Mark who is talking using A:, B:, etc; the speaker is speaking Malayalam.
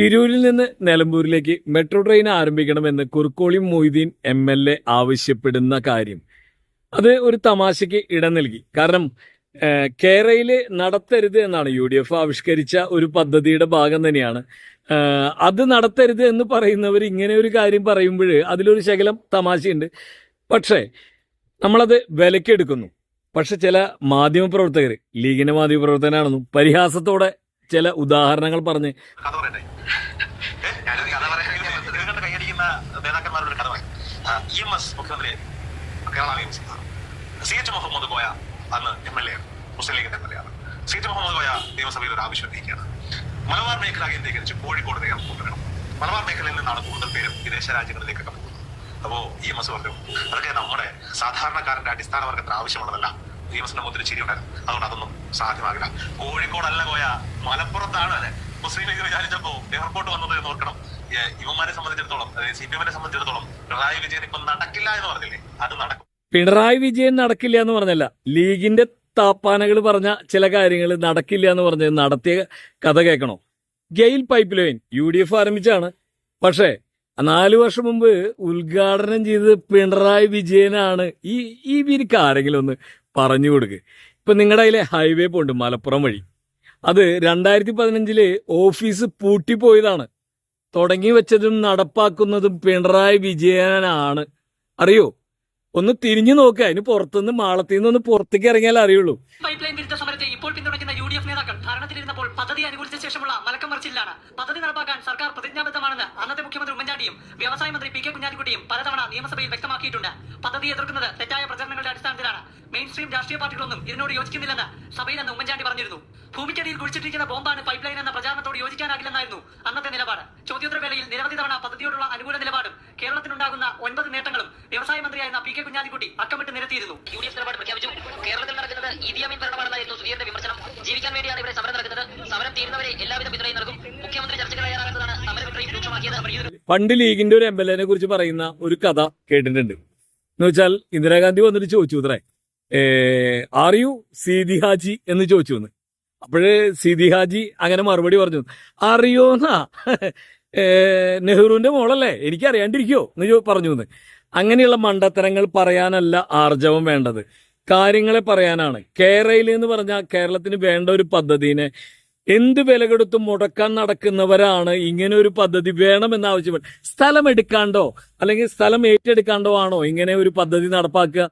A: തിരൂരിൽ നിന്ന് നിലമ്പൂരിലേക്ക് metro train ആരംഭിക്കണമെന്ന് Kurukkoli Moideen M L A ആവശ്യപ്പെടുന്ന കാര്യം. അത് ഒരു തമാശയ്ക്ക് ഇടം നൽകി. കാരണം കേരയിൽ നടത്തരുത് എന്നാണ് യു ഡി എഫ് ആവിഷ്കരിച്ച ഒരു പദ്ധതിയുടെ ഭാഗം തന്നെയാണ്. അത് നടത്തരുത് എന്ന് പറയുന്നവർ ഇങ്ങനെ ഒരു കാര്യം പറയുമ്പോൾ അതിലൊരു ശകലം തമാശയുണ്ട്. പക്ഷേ നമ്മളത് വിലക്കെടുക്കുന്നു. പക്ഷെ ചില മാധ്യമപ്രവർത്തകർ ലീഗിന്റെ മാധ്യമപ്രവർത്തകനാണെന്നും പരിഹാസത്തോടെ ചില ഉദാഹരണങ്ങൾ പറഞ്ഞ്
B: സി എച്ച് എം മലബാർ മേഖല കേന്ദ്രീകരിച്ച് കോഴിക്കോട് നേരം കൊണ്ടുവരണം മലബാർ മേഖലയിൽ നിന്നാണ് കൂടുതൽ പേരും വിദേശ രാജ്യങ്ങളിലേക്കൊക്കെ പോകുന്നത്. അപ്പോ ഇ എം എസ് പറഞ്ഞു അതൊക്കെ നമ്മുടെ സാധാരണക്കാരന്റെ അടിസ്ഥാന വർഗത്തിന് ആവശ്യമുള്ളതല്ല. ഇ എം ചിരി ഉണ്ടായിരുന്നു അതുകൊണ്ട് അതൊന്നും സാധ്യമാകില്ല. കോഴിക്കോടല്ല പോയ മലപ്പുറത്താണ് അല്ലെ മുസ്ലിം ലീഗ് വിചാരിച്ചപ്പോ എയർപോർട്ട് വന്നത് നോക്കണം ഇവന്മാരെ സംബന്ധിച്ചിടത്തോളം സി പി എമ്മിനെ സംബന്ധിച്ചിടത്തോളം പിണറായി വിജയൻ ഇപ്പൊ നടക്കില്ല എന്ന് പറഞ്ഞില്ലേ? അത് നടക്കും.
A: പിണറായി വിജയൻ നടക്കില്ല എന്ന് പറഞ്ഞല്ല. ലീഗിന്റെ താപ്പാനകൾ പറഞ്ഞ ചില കാര്യങ്ങൾ നടക്കില്ല എന്ന് പറഞ്ഞത് നടത്തിയ കഥ കേൾക്കണോ? GAIL pipeline U D F ആരംഭിച്ചാണ്. പക്ഷേ നാല് വർഷം മുമ്പ് ഉദ്ഘാടനം ചെയ്തത് പിണറായി വിജയനാണ്. ഈ ഈ വിരിക്ക് ആരെങ്കിലും ഒന്ന് പറഞ്ഞു കൊടുക്ക്. ഇപ്പൊ നിങ്ങളുടെ അതിലെ ഹൈവേ പോണ്ട് മലപ്പുറം വഴി. അത് രണ്ടായിരത്തി പതിനഞ്ചിൽ ഓഫീസ് പൂട്ടിപ്പോയതാണ്. തുടങ്ങി വെച്ചതും നടപ്പാക്കുന്നതും പിണറായി വിജയനാണ്. അറിയോ? ഒന്ന് തിരിഞ്ഞു നോക്കുക അതിന് പുറത്തുനിന്ന് മാളത്തിൽ നിന്ന് ഒന്ന് പുറത്തേക്ക് ഇറങ്ങിയാൽ അറിയുള്ളൂ.
C: പൈപ്പ് ലൈൻ വിരുദ്ധ സമരത്തെ ഇപ്പോൾ പിന്തുണയ്ക്കുന്ന യു ഡി എഫ് നേതാക്കൾ ഭരണത്തിലിരുന്നപ്പോൾ പദ്ധതി അനുകൂലിച്ച ശേഷമുള്ള മലക്കം മറിച്ചില്ലാണ് പദ്ധതി നടപ്പാക്കാൻ സർക്കാർ പ്രതിജ്ഞാബദ്ധമാണെന്ന് അന്നത്തെ മുഖ്യമന്ത്രി ഉമ്മൻചാണ്ടിയും വ്യവസായ മന്ത്രി പി കെ കുഞ്ഞാലിക്കുട്ടിയും പലതവണ നിയമസഭയിൽ വ്യക്തമാക്കിയിട്ടുണ്ട്. പദ്ധതി എതിർക്കുന്നത് തെറ്റായ പ്രചരണങ്ങളുടെ അടിസ്ഥാനത്തിലാണ്. സ്ട്രീം രാഷ്ട്രീയ പാർട്ടികളൊന്നും ഇതിനോട് യോജിക്കുന്നില്ലെന്ന് സഭയിൽ അന്ന് ഉമ്മൻചാണ്ടി പറഞ്ഞിരുന്നു. ഭൂമിക്കടിയിൽ കുഴിച്ചിട്ടിരിക്കുന്ന ബോംബാണ് പൈപ്പ് ലൈൻ എന്ന പ്രചാരണത്തോട് യോജിക്കാനാകില്ലെന്നായിരുന്നു അന്നത്തെ നിലപാട്. ചോദ്യോത്തരവേളയിൽ നിരവധി തവണ പദ്ധതിയോടുള്ള അനുകൂല നിലപാടും കേരളത്തിനുണ്ടാകുന്ന ഒൻപത് നേട്ടങ്ങളും വ്യവസായ മന്ത്രിയായിരുന്ന പി കെ കുഞ്ഞാലിക്കുട്ടി അക്കമിട്ട് നിരത്തിയിരുന്നു. യു ഡി എഫ് നിലപാട് പ്രഖ്യാപിച്ചു. കേരളത്തിൽ നടക്കുന്നത് ഇദിയാമീൻ ഭരണമാണെന്നായിരുന്നു സുധീറിന്റെ വിമർശനം. ജീവിക്കാൻ വേണ്ടിയാണ് ഇവിടെ സമരം നടക്കുന്നത്. സമരം തീരുന്നവരെ എല്ലാവിധ പിന്തുണയും നൽകും. മുഖ്യമന്ത്രി ചർച്ചയ്ക്ക് തയ്യാറാകുന്നതാണ് സമരം രൂക്ഷമാക്കിയത്. അവർ ഇത്
A: പണ്ട് ലീഗിന്റെ ഒരു എം എൽ എനെ കുറിച്ച് പറയുന്ന ഒരു കഥ കേട്ടിട്ടുണ്ട്. എന്ന് വെച്ചാൽ ഇന്ദിരാഗാന്ധി വന്നിട്ട് ചോദിച്ചു ഇത്രേ ആർ യു സീതി ഹാജി എന്ന് ചോദിച്ചു എന്ന് അപ്പോഴേ സീതി ഹാജി അങ്ങനെ മറുപടി പറഞ്ഞു. അറിയോന്നാ നെഹ്റുവിന്റെ മോളല്ലേ? എനിക്ക് അറിയാണ്ടിരിക്കോ? എന്ന് പറഞ്ഞു എന്ന് അങ്ങനെയുള്ള മണ്ടത്തരങ്ങൾ പറയാനല്ല ആർജവം വേണ്ടത്. കാര്യങ്ങളെ പറയാനാണ്. കേരളയിൽ എന്ന് പറഞ്ഞാൽ കേരളത്തിന് വേണ്ട ഒരു പദ്ധതിനെ എന്ത് വില കൊടുത്തും മുടക്കാൻ നടക്കുന്നവരാണ് ഇങ്ങനെ ഒരു പദ്ധതി വേണമെന്ന് ആവശ്യപ്പെട്ട്. സ്ഥലം എടുക്കാണ്ടോ അല്ലെങ്കിൽ സ്ഥലം ഏറ്റെടുക്കാണ്ടോ ആണോ ഇങ്ങനെ ഒരു പദ്ധതി നടപ്പാക്കുക?